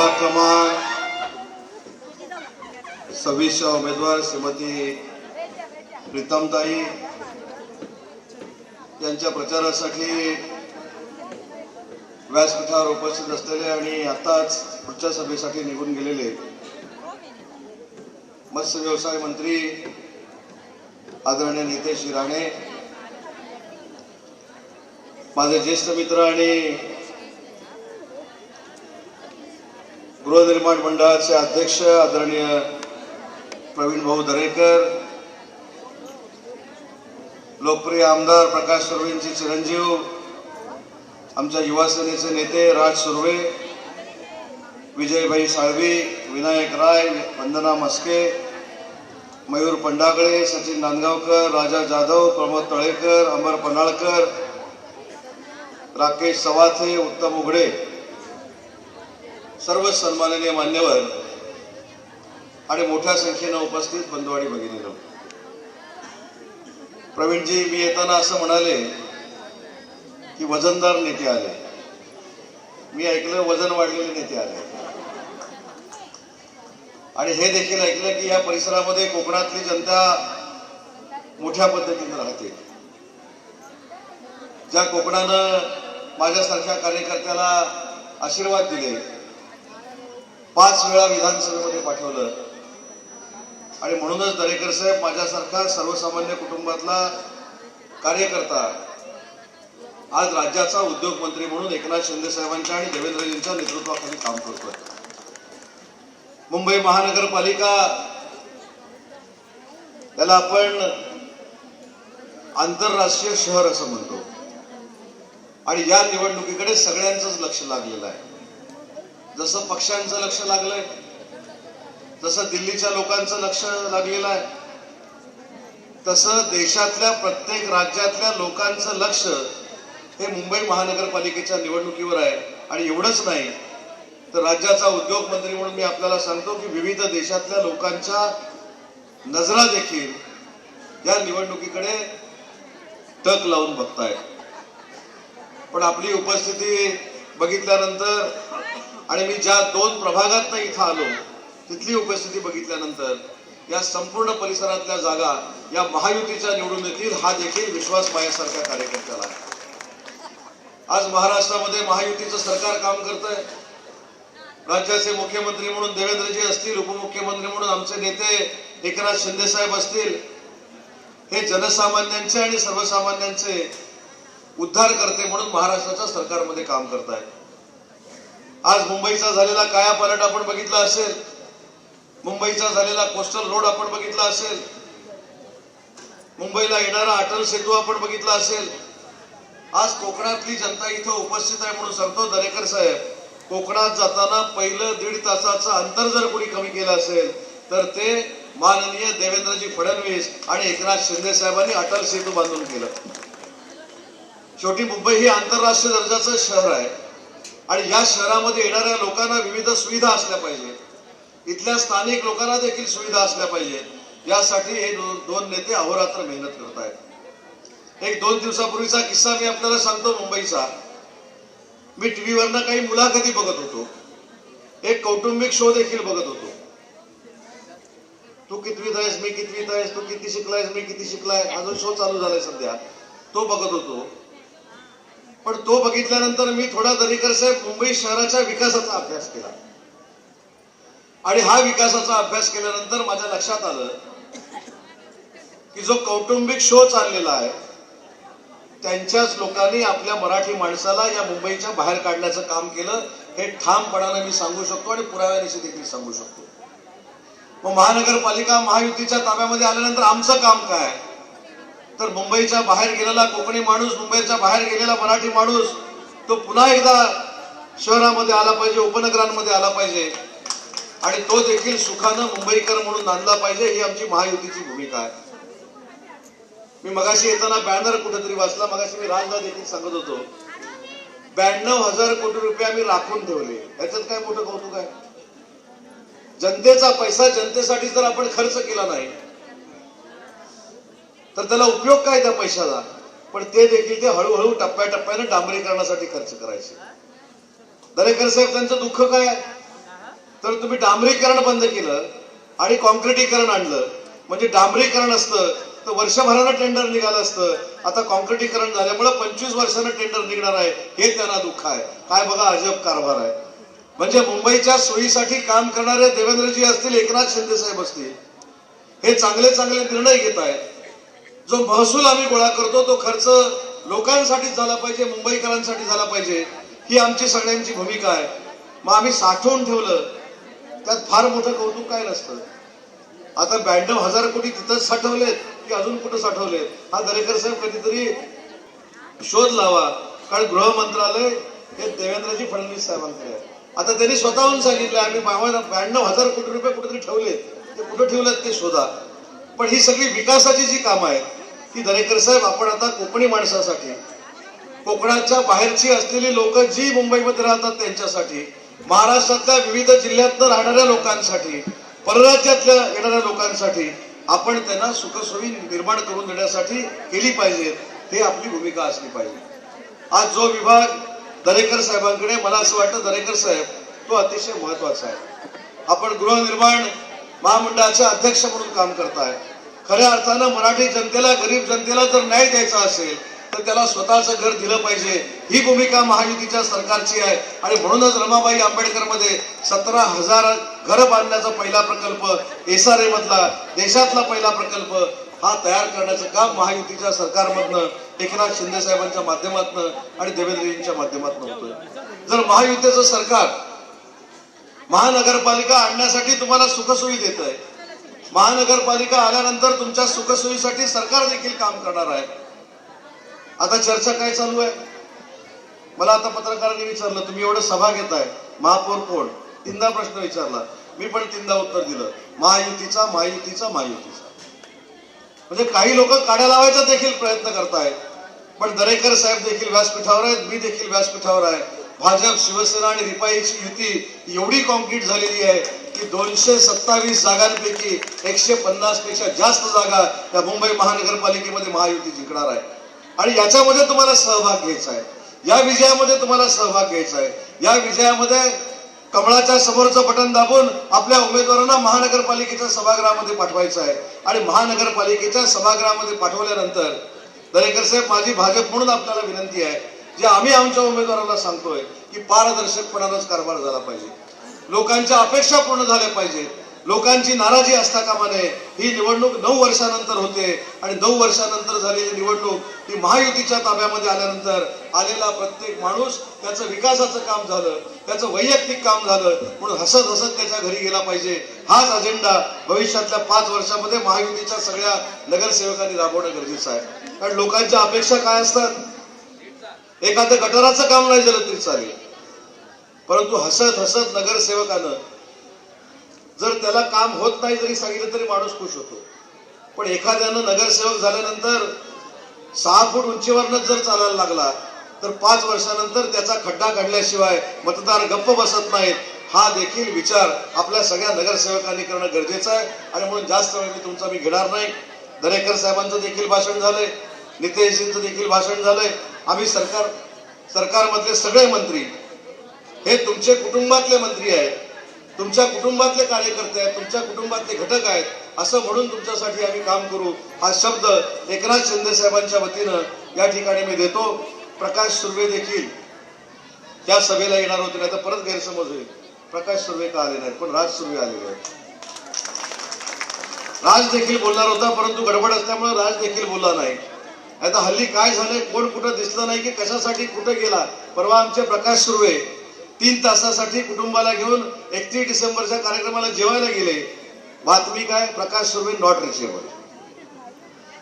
प्रभाग क्रमांक सव्वीसच्या उमेदवार श्रीमती प्रीतमताई यांच्या प्रचारासाठी व्यासपीठावर उपस्थित असलेले आणि आताच पुढच्या सभेसाठी निघून गेलेले मत्स्य व्यवसाय मंत्री आदरणीय नितेश राणे माझे ज्येष्ठ मित्र आणि गृहनिर्माण मंडळाचे अध्यक्ष आदरणीय प्रवीण भाऊ दरेकर लोकप्रिय आमदार प्रकाश सुर्वेंचे चिरंजीव आमच्या युवा सेनेचे नेते राज सुर्वे विजयभाई साळवी विनायक राय वंदना मस्के मयूर पंडागळे सचिन नांदगावकर राजा जाधव प्रमोद तळेकर अमर पन्हाळकर राकेश सवाथे उत्तम उघडे. सर्व सन्माननीय मान्यवर आणि मोठ्या संख्येनं उपस्थित बंधू आणि भगिनीनो. प्रवीणजी मी येताना असं म्हणाले की वजनदार नेते आले. मी ऐकलं वजन वाढलेले नेते आले. आणि हे देखील ऐकलं की या परिसरामध्ये कोकणातली जनता मोठ्या पद्धतीने राहते. ज्या कोकणानं माझ्यासारख्या कार्यकर्त्याला आशीर्वाद दिले पाच वेळा विधानसभेमध्ये पाठवलं. आणि म्हणूनच दरेकर साहेब माझ्यासारखा सर्वसामान्य कुटुंबातला कार्यकर्ता आज राज्याचा उद्योग मंत्री म्हणून एकनाथ शिंदे साहेबांच्या आणि देवेंद्रजींच्या नेतृत्वाखाली काम करतोय. मुंबई महानगरपालिका त्याला आपण आंतरराष्ट्रीय शहर असं म्हणतो. आणि या निवडणुकीकडे सगळ्यांचंच लक्ष लागलेलं आहे. जसं पक्षांचं लक्ष लागलंय जसं दिल्लीच्या लोकांचं लक्ष लागलेलं आहे तसं देशातल्या प्रत्येक राज्यातल्या लोकांचं लक्ष हे मुंबई महानगरपालिकेच्या निवडणुकीवर आहे. आणि एवढंच नाही तर राज्याचा उद्योग मंत्री म्हणून मी आपल्याला सांगतो की विविध देशातल्या लोकांच्या नजरा देखील या निवडणुकीकडे टक लावून बघतायत. पण आपली उपस्थिती बघितल्यानंतर आणि मी ज्या दोन प्रभागात इथं आलो तिथली उपस्थिती बघितल्यानंतर या संपूर्ण परिसरातल्या जागा या महायुतीच्या निवडून येतील हा देखील विश्वास माझ्यासारख्या कार्यकर्त्याला आहे. आज महाराष्ट्रामध्ये महायुतीचं सरकार काम करत आहे राज्याचे मुख्यमंत्री म्हणून देवेंद्रजी असतील उपमुख्यमंत्री म्हणून आमचे नेते एकनाथ शिंदे साहेब असतील हे जनसामान्यांचे आणि सर्वसामान्यांचे उद्धारकर्ते म्हणून महाराष्ट्राच्या सरकारमध्ये काम करतायत. आज मुंबईचा झालेला काया पलट आपण बघितला असेल. मुंबईचा झालेला कोस्टल रोड आपण बघितला असेल. मुंबईला येणारा अटल सेतू आपण बघितला असेल. आज कोकणातली जनता इथं उपस्थित आहे म्हणून सांगतो दरेकर साहेब. कोकणात जाताना पहिलं दीड तासाचं अंतर जर कोणी कमी केलं असेल तर ते माननीय देवेंद्रजी फडणवीस आणि एकनाथ शिंदे साहेबांनी अटल सेतू बांधून केलं. शेवटी मुंबई ही आंतरराष्ट्रीय दर्जाचं शहर आहे. आणि या शहरामध्ये येणाऱ्या लोकांना विविध सुविधा असल्या पाहिजेत. इथल्या स्थानिक लोकांना देखील सुविधा असल्या पाहिजेत. यासाठी हे दोन नेते अहोरात्र मेहनत करत आहेत. एक दोन दिवसापूर्वीचा किस्सा मी आपल्याला सांगतो मुंबईचा. मी टीव्हीवरनं काही मुलाखती बघत होतो. एक कौटुंबिक शो देखील बघत होतो. तू कितवीत आहेस मी कितवीत आहेस तू किती शिकलायस मी किती शिकलाय? अजून शो चालू झालाय सध्या. तो बघत होतो. पण तो बघितल्यानंतर मी थोडा दरेकर साहेब मुंबई शहराच्या विकासाचा अभ्यास केला. आणि हा विकासाचा अभ्यास केल्यानंतर माझ्या लक्षात आलं की जो कौटुंबिक शो चाललेला आहे त्यांच्याच लोकांनी आपल्या मराठी माणसाला या मुंबईच्या बाहेर काढण्याचं काम केलं हे ठामपणानं मी सांगू शकतो आणि पुराव्यानिशी देखील सांगू शकतो. मग महानगरपालिका महायुतीच्या ताब्यामध्ये आल्यानंतर आमचं काम काय? तर मुंबईच्या बाहेर गेलेला कोकणी माणूस मुंबईच्या बाहेर गेलेला मराठी माणूस तो पुन्हा एकदा शहरामध्ये आला पाहिजे उपनगरांमध्ये आला पाहिजे. आणि तो देखील सुखानं मुंबईकर म्हणून नांदला पाहिजे ही आमची महायुतीची भूमिका आहे. मी मगाशी येताना बॅनर कुठेतरी वाचला मगाशी मी राजला देखील सांगत होतो. ब्याण्णव हजार कोटी रुपये आम्ही राखून ठेवले. याच्यात काय मोठं कौतुक आहे? जनतेचा पैसा जनतेसाठी जर आपण खर्च केला नाही तर त्याला उपयोग काय त्या पैशाला? पण ते देखील ते हळूहळू टप्प्याटप्प्याने डांबरीकरणासाठी खर्च करायचे. दरेकर साहेब त्यांचं दुःख काय? तर तुम्ही डांबरीकरण बंद केलं आणि कॉन्क्रिटीकरण आणलं. म्हणजे डांबरीकरण असतं तर वर्षभरानं टेंडर निघालं असतं. आता कॉन्क्रिटीकरण झाल्यामुळे पंचवीस वर्षानं टेंडर निघणार आहे. हे त्यांना दुःख आहे. काय बघा अजब कारभार आहे. म्हणजे मुंबईच्या सोयीसाठी काम करणारे देवेंद्रजी असतील एकनाथ शिंदे साहेब असतील हे चांगले चांगले निर्णय घेत आहेत. जो महसूल आम्ही गोळा करतो तो खर्च लोकांसाठीच झाला पाहिजे मुंबईकरांसाठी झाला पाहिजे ही आमची सगळ्यांची भूमिका आहे. मग आम्ही साठवून ठेवलं त्यात फार मोठं कौतुक काय नसतं. आता ब्याण्णव हजार कोटी तिथंच साठवलेत की अजून कुठं साठवलेत? हा दरेकर साहेब कधीतरी शोध लावा. कारण गृह मंत्रालय हे देवेंद्रजी फडणवीस साहेबांकडे आहे. आता त्यांनी स्वतःहून सांगितलं आम्ही ब्याण्णव हजार कोटी रुपये कुठेतरी ठेवलेत. ते कुठं ठेवलेत ते शोधा. पण ही सगळी विकासाची जी कामं आहेत की दरेकर साहेब आपण आता कोकणी माणसासाठी कोकणाच्या बाहेरची असलेली लोक जी मुंबईमध्ये राहतात त्यांच्यासाठी महाराष्ट्रातल्या विविध जिल्ह्यातनं राहणाऱ्या लोकांसाठी परराज्यातल्या येणाऱ्या लोकांसाठी आपण त्यांना सुखसोयी निर्माण करून देण्यासाठी केली पाहिजे हे आपली भूमिका असली पाहिजे. आज जो विभाग दरेकर साहेबांकडे मला असं वाटतं दरेकर साहेब तो अतिशय महत्त्वाचा आहे. आपण गृहनिर्माण महामंडळाचे अध्यक्ष म्हणून काम करताय. खऱ्या अर्थानं मराठी जनतेला गरीब जनतेला जर न्याय द्यायचा असेल तर त्याला स्वतःचं घर दिलं पाहिजे. ही भूमिका महायुतीच्या सरकारची आहे. आणि म्हणूनच रमाबाई आंबेडकरमध्ये सतरा हजार घर बांधण्याचा पहिला प्रकल्प एसआरए मधला देशातला पहिला प्रकल्प हा तयार करण्याचं काम महायुतीच्या सरकारमधनं एकनाथ शिंदे साहेबांच्या माध्यमातून आणि देवेंद्रजींच्या माध्यमातून होतोय. जर महायुतीचं सरकार महानगरपालिका आणण्यासाठी तुम्हाला सुखसोयी देत आहे महानगरपालिका आल्यानंतर तुमच्या सुखसोयीसाठी सरकार देखील काम करणार आहे. आता चर्चा काय चालू आहे? मला आता पत्रकारांनी विचारलं तुम्ही एवढं सभा घेताय महापौर कोण? तीनदा प्रश्न विचारला. मी पण तीनदा उत्तर दिलं महायुतीचा महायुतीचा महायुतीचा. म्हणजे काही लोक काड्या लावायचा देखील प्रयत्न करतायत पण दरेकर साहेब देखील व्यासपीठावर आहेत मी देखील व्यासपीठावर आहे. भाजप शिवसेना आणि रिपाईची युती एवढी कॉन्क्रीट झालेली आहे की दोनशे सत्तावीस जागांपैकी एकशे पन्नासपेक्षा जास्त जागा या मुंबई महानगरपालिकेमध्ये महायुती जिंकणार आहे. आणि याच्यामध्ये तुम्हाला सहभाग घ्यायचा आहे. या विजयामध्ये तुम्हाला सहभाग घ्यायचा आहे. या विजयामध्ये कमळाच्या समोरचं बटन दाबून आपल्या उमेदवारांना महानगरपालिकेच्या सभागृहामध्ये पाठवायचं आहे. आणि महानगरपालिकेच्या सभागृहामध्ये पाठवल्यानंतर दरेकर साहेब माझी भाजप म्हणून आपल्याला विनंती आहे जे आम्ही आमच्या उमेदवाराला सांगतोय की पारदर्शकपणानंच कारभार झाला पाहिजे. लोकांच्या अपेक्षा पूर्ण झाल्या पाहिजेत. लोकांची नाराजी असता कामा नये. ही निवडणूक नऊ वर्षानंतर होते आणि नऊ वर्षानंतर झालेली निवडणूक ही महायुतीच्या ताब्यामध्ये आल्यानंतर आलेला प्रत्येक माणूस त्याचं विकासाचं काम झालं त्याचं वैयक्तिक काम झालं म्हणून हसत हसत त्याच्या घरी गेला पाहिजे. हाच अजेंडा भविष्यातल्या पाच वर्षामध्ये महायुतीच्या सगळ्या नगरसेवकांनी राबवणं गरजेचं आहे. कारण लोकांच्या अपेक्षा काय असतात? एखादं गटाराचं काम नाही झालं तरी चालेल. परंतु हसत हसत नगरसेवकानं जर त्याला काम होत नाही जरी सांगितलं तरी माणूस खुश होतो. पण एखाद्यानं नगरसेवक झाल्यानंतर सहा फूट उंचीवरनं जर चालायला लागला तर पाच वर्षानंतर त्याचा खड्डा काढल्याशिवाय मतदार गप्प बसत नाहीत. हा देखील विचार आपल्या सगळ्या नगरसेवकांनी करणं गरजेचं आहे. आणि म्हणून जास्त वेळ मी तुमचा मी घेणार नाही. दरेकर साहेबांचं देखील भाषण झालंय. नितेशजींचं देखील भाषण झालंय. आम्ही सरकार सरकारमधले सगळे मंत्री हे तुमचे कुटुंबातले मंत्री आहेत तुमच्या कुटुंबातले कार्यकर्ते आहेत तुमच्या कुटुंबातले घटक आहेत असं म्हणून तुमच्यासाठी आम्ही काम करू हा शब्द एकनाथ शिंदे साहेबांच्या वतीनं या ठिकाणी मी देतो. प्रकाश सुर्वे देखील त्या सभेला येणार होते नाही तर परत गैरसमज होईल. प्रकाश सुर्वे का आले नाहीत? पण राज सुर्वे आलेले आहेत. राज देखील बोलणार होता परंतु गडबड असल्यामुळे राज देखील बोलला नाही. आता हल्ली काय झालंय कोण कुठं दिसलं नाही की कशासाठी कुठं गेला? परवा आमचे प्रकाश सुर्वे तीन तासासाठी कुटुंबाला घेऊन एकतीस डिसेंबरच्या कार्यक्रमाला जेवायला गेले. बातमी काय? प्रकाश सुर्वे नॉट रिचेबल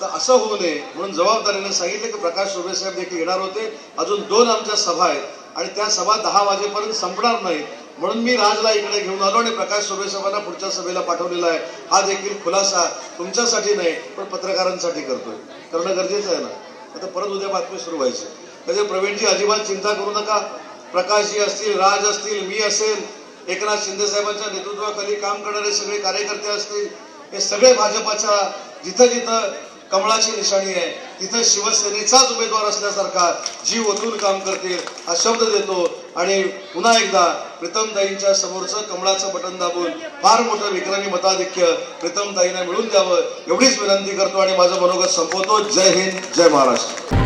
तर असं होऊ नये म्हणून जबाबदारीने सांगितलं की प्रकाश सुर्वे साहेब देखील येणार होते. अजून दोन आमच्या सभा आहेत आणि त्या सभा दहा वाजेपर्यंत संपणार नाहीत. म्हणून मी राजला इकडे घेऊन आलो आणि प्रकाश सुर्वे साहेबांना पुढच्या सभेला पाठवलेला आहे. हा देखील खुलासा तुमच्यासाठी नाही पण पत्रकारांसाठी करतोय. करणं गरजेचं आहे ना? आता परत उद्या बातमी सुरू व्हायची. म्हणजे प्रवीणजी अजिबात चिंता करू नका. प्रकाशजी असतील राज असतील मी असेल एकनाथ शिंदे साहेबांच्या नेतृत्वाखाली काम करणारे सगळे कार्यकर्ते असतील हे सगळे भाजपाच्या जिथं जिथं कमळाची निशाणी आहे तिथं शिवसेनेचाच उमेदवार असल्यासारखा जीव ओतून काम करतील हा शब्द देतो. आणि पुन्हा एकदा प्रीतमताईंच्या समोरचं कमळाचं बटन दाबून फार मोठं विक्रमी मताधिक्य प्रीतमताईंना मिळून द्यावं एवढीच विनंती करतो आणि माझं मनोगत संपवतो. जय हिंद जय महाराष्ट्र.